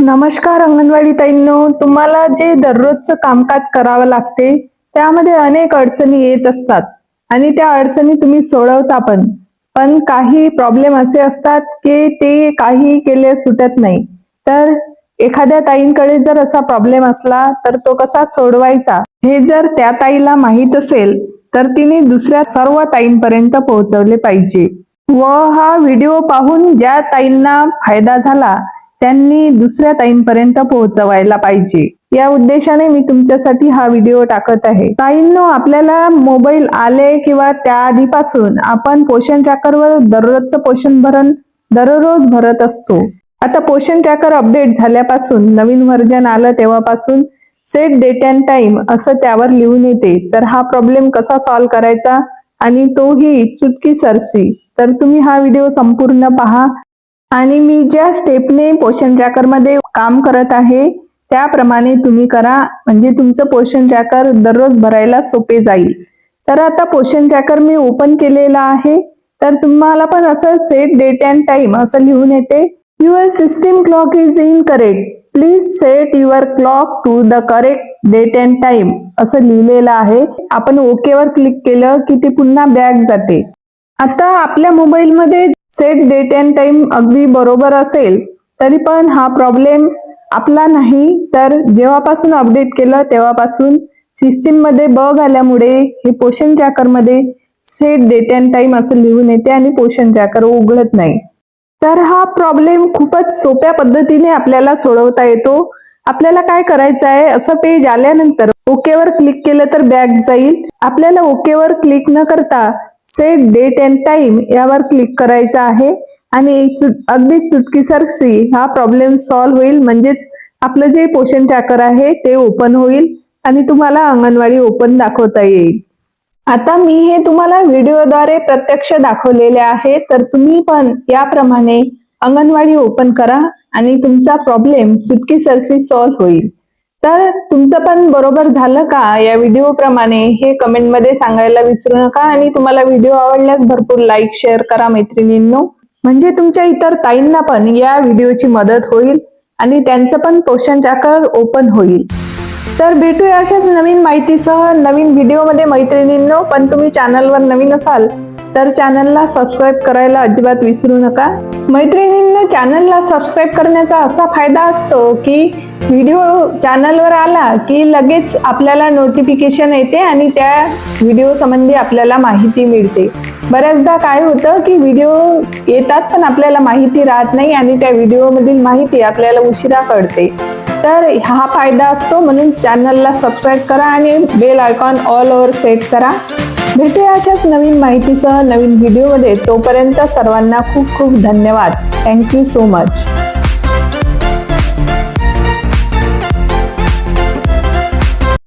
नमस्कार अंगणवाडी ताईंनो. तुम्हाला जे दररोजचं कामकाज करावं लागते त्यामध्ये अनेक अडचणी येत असतात. आणि त्या अडचणी तुम्ही सोडवता पण. पण काही प्रॉब्लेम असे असतात की ते काही केले सुटत नाही. तर एखाद्या ताईंकडे जर असा प्रॉब्लेम असला तर तो कसा सोडवायचा? हे जर त्या ताईला माहीत असेल तर तिने दुसऱ्या सर्व ताईंपर्यंत पोहोचवले पाहिजे. व हा व्हिडिओ पाहून ज्या ताईंना फायदा झाला त्यांनी दुसऱ्या ताईंपर्यंत पोहोचवायला पाहिजे. या उद्देशाने मी तुमच्यासाठी हा व्हिडिओ टाकत आहे. ताईंनो आपल्याला मोबाईल आले किंवा त्या आधीपासून आपण पोषण ट्रॅकरवर दररोजचं पोषण भरण दररोज भरत असतो. आता पोषण ट्रॅकर अपडेट झाल्यापासून नवीन व्हर्जन आलं तेव्हापासून सेट डेट अँड टाइम असं त्यावर लिहून येते. तर हा प्रॉब्लेम कसा सॉल्व्ह करायचा? आणि तोही चुटकी सरसी. तर तुम्ही हा व्हिडिओ संपूर्ण पहा. आणि मी ज्या स्टेपने पोषण ट्रॅकरमध्ये काम करत आहे त्याप्रमाणे तुम्ही करा. म्हणजे तुमचं पोषण ट्रॅकर दररोज भरायला सोपे जाईल. तर आता पोषण ट्रॅकर मी ओपन केलेला आहे. तर तुम्हाला पण असं सेट डेट अँड टाइम असं लिहून येते. Your system clock is incorrect please set your clock to the correct date and time असं लिहिलेलं आहे. आपण ओके वर क्लिक केलं की ते पुन्हा बॅक जाते. आता आपल्या मोबाईलमध्ये सेट डेट अँड टाइम अगदी बरोबर असेल तरी पण हा प्रॉब्लेम आपला नाही. तर जेव्हापासून अपडेट केलं तेव्हापासून सिस्टीममध्ये बग आल्यामुळे हे पोषण ट्रॅकरमध्ये सेट डेट अँड टाइम असं लिहून येते आणि पोषण ट्रॅकर उघडत नाही. तर हा प्रॉब्लेम खूपच सोप्या पद्धतीने आपल्याला सोडवता येतो. आपल्याला काय करायचं आहे? असं पेज आल्यानंतर ओकेवर क्लिक केलं तर बॅक जाईल. आपल्याला ओकेवर क्लिक न करता सेट डेट अँड टाइम यावर क्लिक करायचं आहे. आणि अगदी चुटकीसारखी हा प्रॉब्लेम सॉल्व्ह होईल. म्हणजेच आपलं जे पोषण ट्रॅकर आहे ते ओपन होईल आणि तुम्हाला अंगणवाडी ओपन दाखवता येईल. आता मी हे तुम्हाला व्हिडिओद्वारे प्रत्यक्ष दाखवलेले आहे. तर तुम्ही पण याप्रमाणे अंगणवाडी ओपन करा आणि तुमचा प्रॉब्लेम चुटकीसरशी सॉल्व्ह होईल. तर तुमचं पण बरोबर झालं का या व्हिडिओ प्रमाणे? हे कमेंटमध्ये सांगायला विसरू नका आणि तुम्हाला व्हिडिओ आवडल्यास भरपूर लाईक शेअर करा मैत्रिणींनो. म्हणजे तुमच्या इतर ताईंना पण या व्हिडिओची मदत होईल आणि त्यांचं पण पोषण ट्रॅकर ओपन होईल. तर भेटूया अशाच नवीन माहितीसह नवीन व्हिडिओमध्ये मैत्रिणींनो. पण तुम्ही चॅनलवर नवीन असाल तर चॅनलला सबस्क्राईब करायला अजिबात विसरू नका. मैत्रिणींना चॅनलला सबस्क्राईब करण्याचा असा फायदा असतो की व्हिडिओ चॅनलवर आला की लगेच आपल्याला नोटिफिकेशन येते आणि त्या व्हिडिओ संबंधी आपल्याला माहिती मिळते. बऱ्याचदा काय होतं की व्हिडिओ येतात पण आपल्याला माहिती राहत नाही आणि त्या व्हिडिओमधील माहिती आपल्याला उशिरा कळते. तर हा फायदा असतो म्हणून चॅनलला सबस्क्राईब करा आणि bell icon all over set करा. भेटूया अशाच नवीन माहितीसह नवीन व्हिडिओमध्ये. तोपर्यंत सर्वांना खूप खूप धन्यवाद. Thank you so much